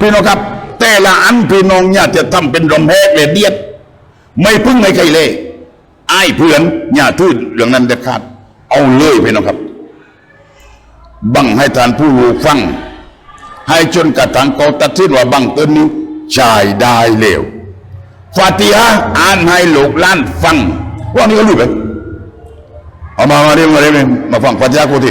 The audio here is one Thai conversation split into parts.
พี่น้องครับ แต่ละอันพี่น้องอย่าจะทำเป็นรมแหกเลยเดียด ไม่พึ่งไม่ใครเลยไอ้เพื่อนอย่าทื่อเรื่องนั้นเด็ดขาด เอาเลยพี่น้องครับ บังให้ทานผู้รู้ฟัง ให้จนกระทั่งเขาตัดสินว่าบังเอิญนี้จ่ายได้เร็วฟาติฮะอ่านให้ลูกล้านฟัง ว่านี่ก็รู้ไหมเอามามาเรียมาเรียนมาฟังฟาติฮะกูที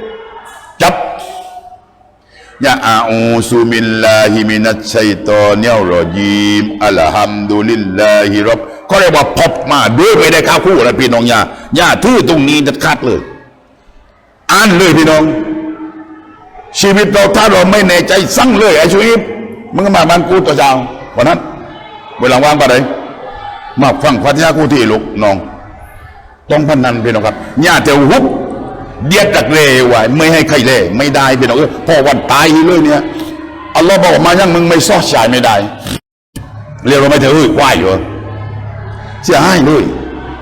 ยะอาอูซุมิลลาฮิมินัชชัยตอนิรรจีมอัลฮัมดุลิลลาฮิรับเขาเรียกว่าพบมาด้วยไม่ได้ข้าวคู่นะพี่น้องย่าย่าทื่อตรงนี้ดัดขาดเลยอ่านเลยพี่น้อง ชีวิตเราถ้าเราไม่แน่ใจสั่งเลยไอ้ชีวิตมึงก็มาบ้านกูตัวเจ้าวันนั้น เวลาว่างปะไหนมาฟังพัทยากูที่ลูกน้อง ต้องพนันพี่น้องครับย่าเตียวฮุบ เดียดดักเลไว้ไม่ให้ใครเล่ไม่ได้พี่น้องเอ้ยพอวันตายเลยเนี่ยอัลลอฮ์บอกมายังมึงไม่ซอชายไม่ได้เรียกว่าไม่เถอะเอ้ยควายอยู่เสียหายเลย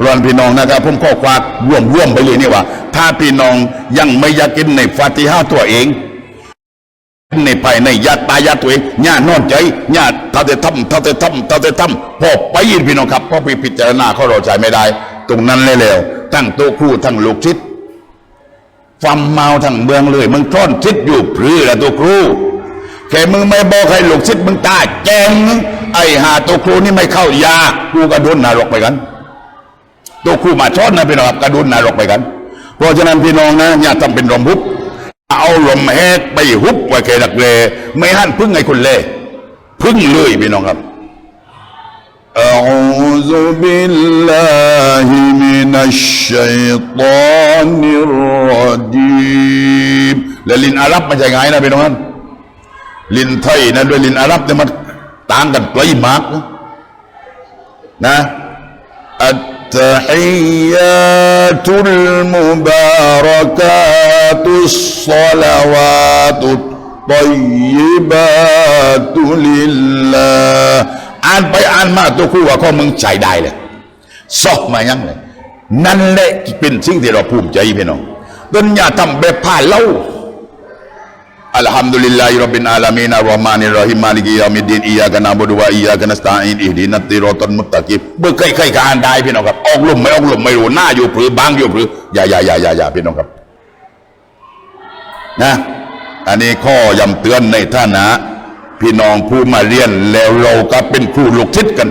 รอนพี่น้องนะครับผมข้อความร่วมร่วมไปเลยนี่ว่า ถ้าพี่น้องยังไม่อยากกินในฟาติฮาตัวเอง ในภายในญาติตายาตัวเองญาตินอนใจญาติท่าแต่ทำท่าแต่ทำท่าแต่ทำพอไปยินพี่น้องครับพอไปพิจารณาเขาเราใจไม่ได้ ตรงนั้นเลยแล้วทั้งโตวครูทั้งลูกชิด ฟัมเมาทั้งเมืองเลยมึงซ่อนชิดอยู่พรือละตัวครูแค่มึงไม่บอกให้ลูกชิดมึงตาแจงไอ้หาตัวครูนี่ไม่เข้ายากูกระดุนนรกไปกัน ตัวครูมาช้อนนะพี่น้องครับกระดุนนรกไปกัน เพราะฉะนั้นพี่น้องนะอย่าทำเป็นลมฮุบเอาลมแหกไปฮุบไว้แค่ดักเลไม่หั่นพึ่งไอ้คนเล่พึ่งเลยพี่น้องครับ เออ أعوذ بالله من الشيطان الرجيم และลินอาหรับไม่ใช่ไงนะพี่น้องครับลินไทยนะด้วยลินอาหรับเนี่ยมันต่างกันไกลมากนะนะอัตตฮิยาตุลมุบารากาตุสศอลาวาตุตตัยบาตุลิลลา อ่านไปอ่านมาตัวคู่ว่าข้อมึงใจได้เลยซอกมายังเลย นั่นแหละเป็นสิ่งที่เราภูมิใจพี่น้องดุนยาทำแบบผ่านเล่าอัลฮัมดุลิลลาฮิรับบิลอาลามีนอัลรอฮ์มานิรเราะฮิมาลิกิยามิดีนอียากะนะบุดุวะอียากะนัสตะอีนอิดินัตติรอตันมุตตะกีเบื่อใครๆก็อ่านได้พี่น้องครับ ออกลมไม่ออกลมไม่รู้หน้าอยู่หรือบางอยู่หรืออย่าอย่าอย่าอย่าอย่าพี่น้องครับนะอันนี้ข้อย้ำเตือนในท่านะ พี่น้องผู้มาเรียนแล้วเราก็เป็นครูลูกศิษย์กัน